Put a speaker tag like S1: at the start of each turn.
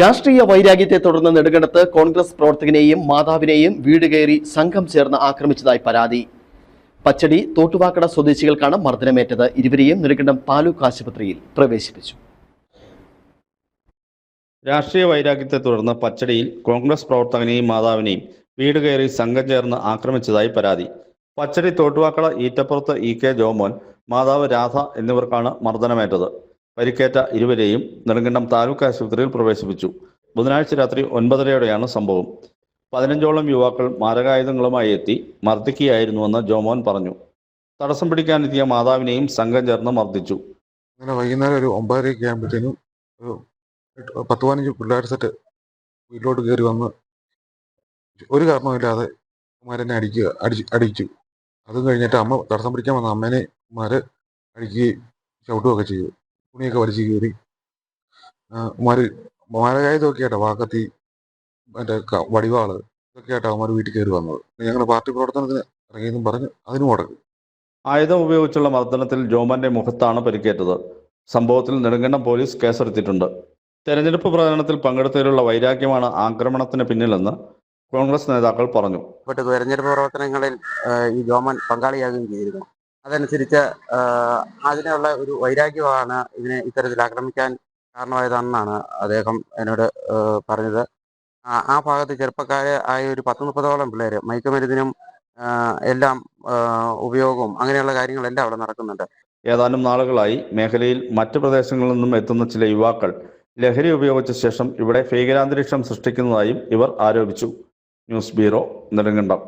S1: രാഷ്ട്രീയ വൈരാഗ്യത്തെ തുടർന്ന് നെടുങ്കണ്ടത്ത് കോൺഗ്രസ് പ്രവർത്തകനെയും മാതാവിനെയും വീട് കയറി സംഘം ചേർന്ന് ആക്രമിച്ചതായി പരാതി. പച്ചടി തോട്ടുവാക്കട സ്വദേശികൾക്കാണ് മർദ്ദനമേറ്റത്. ഇരുവരെയും നെടുങ്കണ്ടം താലൂക്ക് ആശുപത്രിയിൽ പ്രവേശിപ്പിച്ചു.
S2: രാഷ്ട്രീയ വൈരാഗ്യത്തെ തുടർന്ന് പച്ചടിയിൽ കോൺഗ്രസ് പ്രവർത്തകനെയും മാതാവിനെയും വീട് കയറി സംഘം ചേർന്ന് ആക്രമിച്ചതായി പരാതി. പച്ചടി തോട്ടുവാക്കട ഈറ്റപ്പുറത്ത് ഇ കെ ജോമോൻ മാതാവ് രാധ എന്നിവർക്കാണ് മർദ്ദനമേറ്റത്. പരിക്കേറ്റ ഇരുവരെയും നെടുങ്കണ്ടം താലൂക്ക് ആശുപത്രിയിൽ പ്രവേശിപ്പിച്ചു. ബുധനാഴ്ച രാത്രി ഒൻപതരയോടെയാണ് സംഭവം. പതിനഞ്ചോളം യുവാക്കൾ മാരകായുധങ്ങളുമായി എത്തി മർദ്ദിക്കുകയായിരുന്നുവെന്ന് ജോമോൻ പറഞ്ഞു. തടസ്സം പിടിക്കാനെത്തിയ മാതാവിനെയും സംഘം ചേർന്ന് മർദ്ദിച്ചു.
S3: അങ്ങനെ വൈകുന്നേരം ഒരു ഒമ്പതരയൊക്കെ ആകുമ്പോഴത്തേനും ഒരു പത്ത് പതിനഞ്ച് പിള്ളേർ സെറ്റ് വീട്ടിലോട്ട് കയറി വന്ന് ഒരു കാരണവുമില്ലാതെ ഉമ്മാരെന്നെ അടിക്കുക അടിച്ച് അടിച്ചു. അതും കഴിഞ്ഞിട്ട് അമ്മ തടസ്സം പിടിക്കാൻ വന്ന അമ്മേനെ ഉമ്മാര് അടിക്കുകയും ചവിട്ടുകയൊക്കെ ചെയ്തു. തുണിയൊക്കെ വലിച്ചു കീറി. ഉമ്മാര് മാരകായുധമൊക്കെ ആയിട്ടാ വാക്കത്തി മറ്റേ വടിവാൾ ഇതൊക്കെ ആയിട്ടാ അവന്മാർ വീട്ടിൽ കയറി വന്നത്. ഞങ്ങളുടെ പാർട്ടി പ്രവർത്തനത്തിന് ഇറങ്ങിയെന്നും പറഞ്ഞ് അതിനും മുടക്കും
S2: ആയുധം ഉപയോഗിച്ചുള്ള മർദ്ദനത്തിൽ ജോമന്റെ മുഖത്താണ് പരിക്കേറ്റത്. സംഭവത്തിൽ നെടുങ്കണ്ടം പോലീസ് കേസെടുത്തിട്ടുണ്ട്. തെരഞ്ഞെടുപ്പ് പ്രചരണത്തിൽ പങ്കെടുത്തതിലുള്ള വൈരാഗ്യമാണ് ആക്രമണത്തിന് പിന്നിലെന്ന് കോൺഗ്രസ് നേതാക്കൾ പറഞ്ഞു.
S4: തെരഞ്ഞെടുപ്പ് പ്രവർത്തനങ്ങളിൽ ഈ ജോമൻ പങ്കാളിയാകുകയും ചെയ്തിരുന്നു. അതനുസരിച്ച് അതിനുള്ള ഒരു വൈരാഗ്യമാണ് ഇതിനെ ഇത്തരത്തിൽ ആക്രമിക്കാൻ കാരണമായതെന്നാണ് അദ്ദേഹം എന്നോട് പറഞ്ഞത്. ആ ഭാഗത്ത് ചെറുപ്പക്കാരെ ആയ ഒരു പത്ത് മുപ്പതോളം പിള്ളേര് മയക്കുമരുന്നിനും എല്ലാം ഉപയോഗവും അങ്ങനെയുള്ള കാര്യങ്ങളെല്ലാം അവിടെ നടക്കുന്നുണ്ട്.
S2: ഏതാനും നാളുകളായി മേഖലയിൽ മറ്റ് പ്രദേശങ്ങളിൽ നിന്നും എത്തുന്ന ചില യുവാക്കൾ ലഹരി ഉപയോഗിച്ച ശേഷം ഇവിടെ ഭീകരാന്തരീക്ഷം സൃഷ്ടിക്കുന്നതായും ഇവർ ആരോപിച്ചു. News bureau Nedumkandam.